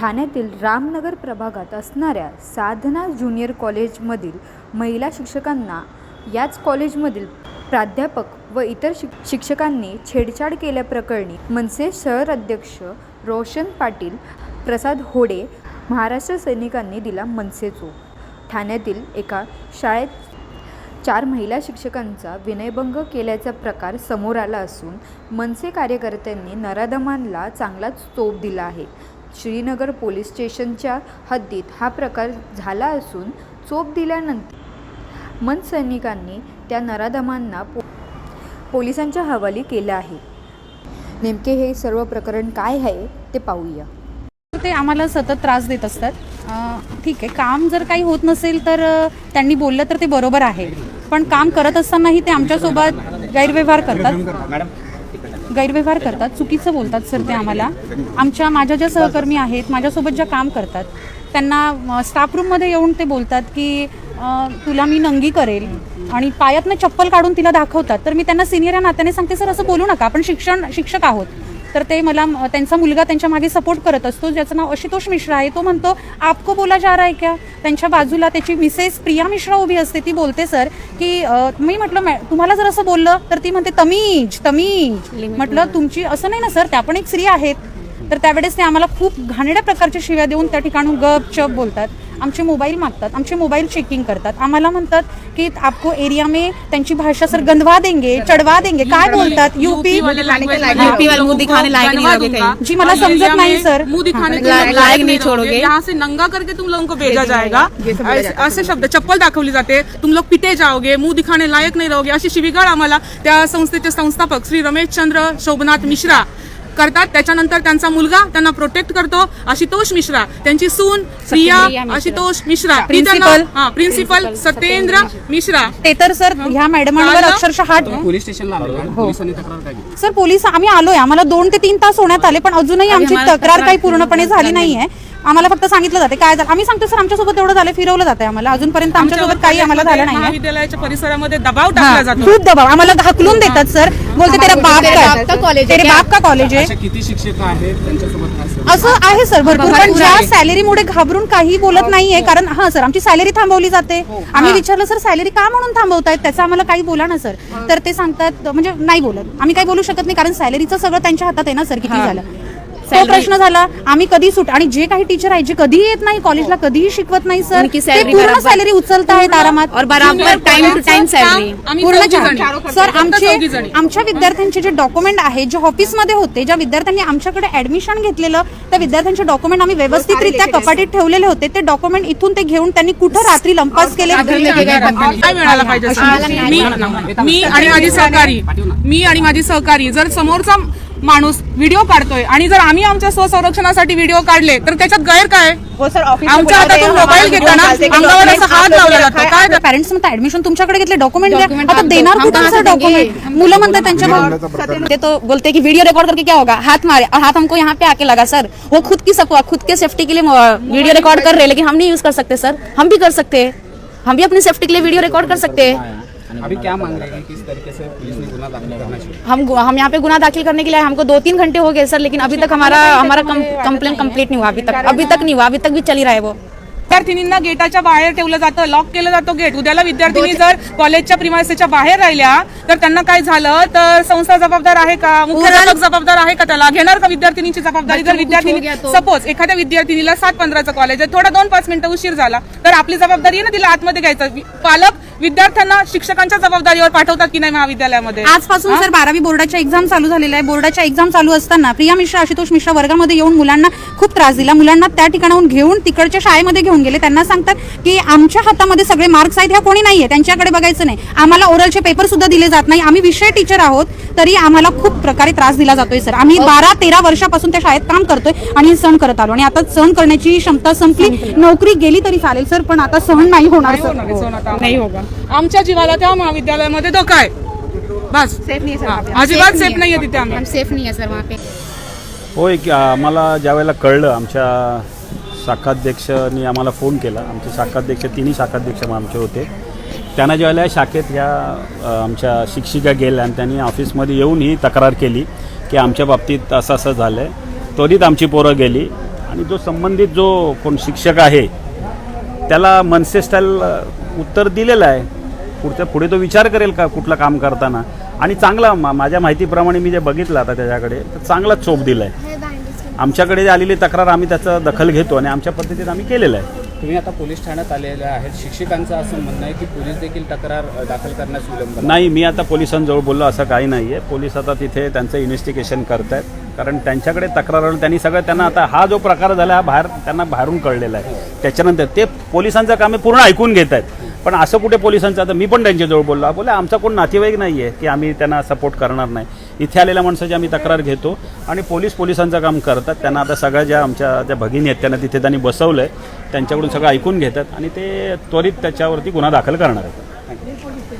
ठाण्यातील रामनगर प्रभागात असणाऱ्या साधना ज्युनियर कॉलेजमधील महिला शिक्षकांना याच कॉलेजमधील प्राध्यापक व इतर शिक शिक्षकांनी छेडछाड केल्याप्रकरणी मनसे शहर अध्यक्ष रोशन पाटील प्रसाद होडे महाराष्ट्र सैनिकांनी दिला मनसे चोप. ठाण्यातील एका शाळेत चार महिला शिक्षकांचा विनयभंग केल्याचा प्रकार समोर आला असून मनसे कार्यकर्त्यांनी नराधमांना चांगलाच चोप दिला आहे. श्रीनगर पोलीस स्टेशनच्या हद्दीत हा प्रकार झाला असून चोप दिल्यानंतर मन सैनिकांनी त्या नराधमांना पो पोलिसांच्या हवाली केलं आहे. नेमके हे सर्व प्रकरण काय आहे ते पाहूया. ते आम्हाला सतत त्रास देत असतात. ठीक आहे काम जर काही होत नसेल तर त्यांनी बोललं तर ते बरोबर आहे. पण काम करत असतानाही ते आमच्यासोबत गैरव्यवहार करतात. गैरव्यवहार करतात. चुकीचं बोलतात सर ते आम्हाला. आमच्या माझ्या ज्या सहकर्मी आहेत माझ्यासोबत ज्या काम करतात त्यांना स्टाफ रूममध्ये येऊन ते बोलतात की तुला मी नंगी करेल आणि पायातनं चप्पल काढून तिला दाखवतात. तर मी त्यांना सिनियर या नात्याने सांगते सर असं बोलू नका. आपण शिक्षण शिक्षक आहोत. तर ते मला त्यांचा मुलगा त्यांच्या मागे सपोर्ट करत असतो ज्याचं नाव आशुतोष मिश्रा आहे. तो म्हणतो आपको बोला जा रहा है क्या? त्यांच्या बाजूला त्याची मिसेस प्रिया मिश्रा उभी असते. ती बोलते सर की मी म्हटलं "मॅ- तुम्हाला जर असं बोललं तर ती म्हणते तमीज तमीज. म्हटलं तुमची असं नाही ना सर त्या पण एक स्त्री आहेत. तर त्यावेळेस ते आम्हाला खूप घाणेड्या प्रकारच्या शिव्या देऊन त्या ठिकाणून गप चप बोलतात. आमचे मोबाईल मागतात आमचे मोबाईल चेकिंग करतात. आम्हाला म्हणतात की आपको एरिया में त्यांची भाषा सर गंधवा देंगे चढवा देंगे. काय बोलतात? यूपी वाले language। लाएंगे, यूपी वाले मुंह दिखाने लायक नहीं बनवा रहोगे दूंगा। कहीं। जी, मला एरिया नहीं, सर। मुंह दिखाने के लायक लायक नहीं नहीं छोड़ोगे। रहोगे यहाँ से नंगा करके तुम लोगों को भेजा जाएगा। ऐसे- असे शब्द चप्पल दाखवली जाते। तुम लोग पिटे जाओगे मुंह दिखाने लायक नाही रहोगे। अशी शिवीगाळ आम्हाला त्या संस्थेचे संस्थापक श्री रमेश चंद्र शोभनाथ मिश्रा करतात. त्याच्यानंतर त्यांचा मुलगा त्यांना प्रोटेक्ट करतो. आशुतोष मिश्रा त्यांची सून प्रिया मिश्रा. आशुतोष मिश्रा. हा. प्रिन्सिपल. सत्येंद्र मिश्रा. ते तर सर ह्या मॅडमांवर अक्षरशः हात पोलीस स्टेशनला आलो का? पोलिसांनी तक्रार काय केली? सर पोलीस आम्ही आलोय. आम्हाला दोन ते तीन तास होण्यात आले पण अजूनही आमची तक्रार काही पूर्णपणे झाली नाहीये. आम्हाला फक्त सांगितलं जाते काय झालं. आम्ही सांगतो सर आमच्यासोबत एवढं झालं फिरवलं जाते आम्हाला. अजूनपर्यंत आमच्यासोबत काही आम्हाला झालं नाहीये. महाविद्यालयाच्या परिसरामध्ये दबाव टाकला हा, जातो. खूप दबाव. आम्हाला हकलून देतात सर. बोलते तेरा बाप का? तेरे बाप का कॉलेज आहे? अशा किती शिक्षक आहेत त्यांच्यासोबत? असं आहे सर भरपूर. पण ज्या सॅलरीमुळे घाबरून काही बोलत नाहीये कारण हा सर आमची सॅलरी थांबवली जाते. आम्ही विचारलं सर सॅलरी का म्हणून थांबवतायत? त्याचं आम्हाला काही बोला ना सर. तर ते सांगतात म्हणजे नाही बोलत. आम्ही काही बोलू शकत नाही कारण सॅलरीचं सगळं त्यांच्या हातात आहे ना सर किती झालं? तो प्रश्न झाला आम्ही कधी सुट आणि जे काही टीचर आहे जे कधीही येत नाही कॉलेजला कधीही शिकवत नाही सर ते पूर्ण सॅलरी उचलत आहेत आरामात. और बराबर टाइम टू टाइम सैलरी आम्ही पूर्ण चौघी चार. जणी. सर आमचे. आमच्या विद्यार्थ्यांचे जे डॉक्युमेंट आहेत जे ऑफिसमध्ये होते ज्या विद्यार्थ्यांनी आमच्याकडे ऍडमिशन घेतलेलं त्या विद्यार्थ्यांचे डॉक्युमेंट आम्ही व्यवस्थितरित्या कपाटीत ठेवलेले होते. ते डॉक्युमेंट इथून ते घेऊन त्यांनी कुठं रात्री लंपास केले? काय मिळायला पाहिजे सर? मी मी आणि माझी सहकारी मी आणि माझी सहकारी जर समोरचा माणूस व्हिडिओ काढतोय. आणि जर आम्ही आमच्या स्वसंरक्षणासाठी व्हिडिओ काढले तर त्याच्यात गैर काय? आमच्या हातातून मोबाईल घेताना अंगावर असा हात लावला जातो. काय? पॅरेंट्स म्हणतात ऍडमिशन तुमच्याकडे घेतले डॉक्युमेंट आता देणार सर डॉक्युमेंट मुलं म्हणतात त्यांच्या ते तो बोलते हैं कि वीडियो रिकॉर्ड करके क्या होगा. हाथ मारे. और हाथ हमको यहाँ पे आके लगा सर. वो खुद की सक खुद के सेफ्टी के लिए वीडियो रिकॉर्ड कर रहे हैं लेकिन हम नहीं यूज कर सकते सर. हम भी कर सकते हैं. हम भी अपनी सेफ्टी के लिए वीडियो रिकॉर्ड कर सकते हैं. अभी क्या मांग रहे हैं? किस तरीके से पुलिस ने गुना दाखिल करना शुरू हम हम यहाँ पे गुना दाखिल करने के लिए हमको दो तीन घंटे हो गए सर लेकिन अभी तक हमारा हमारा कंप्लेन कंप्लीट नहीं हुआ अभी तक अभी तक नहीं हुआ अभी तक भी चल रहा है वो। विद्यार्थिनींना गेटाच्या बाहेर ठेवलं जातं लॉक केलं जातो गेट उद्याला विद्यार्थिनी जर कॉलेजच्या प्रिमायसेच्या बाहेर राहिल्या तर त्यांना काय झालं? तर संस्था जबाबदार आहे का? मुख्याध्यापक जबाबदार आहे का त्याला? घेणार का विद्यार्थिनीची जबाबदारी? जर विद्यार्थिनी सपोज एखाद्या विद्यार्थिनीला सात पंधराचं कॉलेज आहे थोडा दोन पाच मिनिटं उशीर झाला तर आपली जबाबदारी आहे ना तिला आतमध्ये घ्यायचं. पालक विद्यार्थ्यांना शिक्षकांच्या जबाबदारीवर पाठवतात की नाही महाविद्यालयामध्ये? आजपासून सर बारावी बोर्डाच्या एक्झाम चालू झालेल्या आहे. बोर्डाच्या एक्झाम चालू असताना प्रिया मिश्रा आशुतोष मिश्रा वर्गामध्ये येऊन मुलांना खूप त्रास दिला. मुलांना त्या ठिकाणाहून घेऊन तिकडच्या शाळेमध्ये घेऊन गेले. त्यांना सांगतात की आमच्या हातामध्ये सगळे मार्क्स आहेत ह्या कोणी नाहीये. त्यांच्याकडे बघायचं नाही. आम्हाला ओरलचे पेपर सुद्धा दिले जात नाही. आम्ही विषय टीचर आहोत. तरी आम्हाला खूप प्रकारे त्रास दिला जातोय सर. आम्ही बारा तेरा वर्षापासून त्या शाळेत काम करतोय आणि सहन करत आलो. आणि आता सहन करण्याची क्षमता संपली. नोकरी गेली तरी चालेल सर पण आता सहन नाही होणार सर. नाही होगा आमच्या जीवाला त्या महाविद्यालयामध्ये धोका आहे. बस. हा, अजिबात सेफ नाहीये तिथे आम्ही. सेफ नहीं है सर वहाँ पे. होय की आम्हाला ज्यावेळेला कळलं आमच्या शाखाध्यक्षांनी आम्हाला फोन केला. आमचे शाखाध्यक्ष तिन्ही शाखाध्यक्ष आमचे होते. त्यांना ज्यावेळेला शाखेत ह्या आमच्या शिक्षिका गेल्या आणि त्यांनी ऑफिसमध्ये येऊन ही तक्रार केली की आमच्या बाबतीत असं असं झालं आहे त्वरित आमची पोरं गेली आणि जो संबंधित जो कोण शिक्षक आहे त्याला मनसे स्टाईल उत्तर दिलेलं आहे. पुढच्या पुढे तो विचार करेल का कुठलं काम करताना? आणि चांगला मा- माझ्या माहितीप्रमाणे मी जे बघितलं आता त्याच्याकडे तर चांगला चोप दिला आहे आमच्याकडे आलेली तक्रार आम्ही त्याचं दखल घेतो आणि आमच्या पद्धतीत आम्ही केलेलं आहे. तुम्ही आता पोलीस ठाण्यात आलेले आहेत. शिक्षकांचं असं म्हणणं आहे की पोलीस देखील तक्रार दाखल करण्यास विलंब नाही मी आता पोलिसांजवळ बोललो असं काही नाही आहे पोलीस आता तिथे त्यांचं इन्व्हेस्टिगेशन करत आहेत कारण त्यांच्याकडे तक्रार त्यांनी सगळं त्यांना आता हा जो प्रकार झाला हा बाहेर त्यांना बाहेरून कळलेला आहे. त्याच्यानंतर ते पोलिसांचं काम पूर्ण ऐकून घेत आहेत. पण असं कुठे पोलिसांचं? आता मी पण त्यांच्याजवळ बोललो. बोला आमचा कोण नातेवाईक नाही आहे की आम्ही त्यांना सपोर्ट करणार नाही. इथे आलेल्या माणसाची आम्ही तक्रार घेतो आणि पोलीस पोलिसांचं काम करतात. त्यांना आता सगळ्या ज्या आमच्या ज्या भगिनी आहेत त्यांना तिथे त्यांनी बसवलं आहे त्यांच्याकडून सगळं ऐकून घेतात आणि ते त्वरित त्याच्यावरती गुन्हा दाखल करणार आहेत.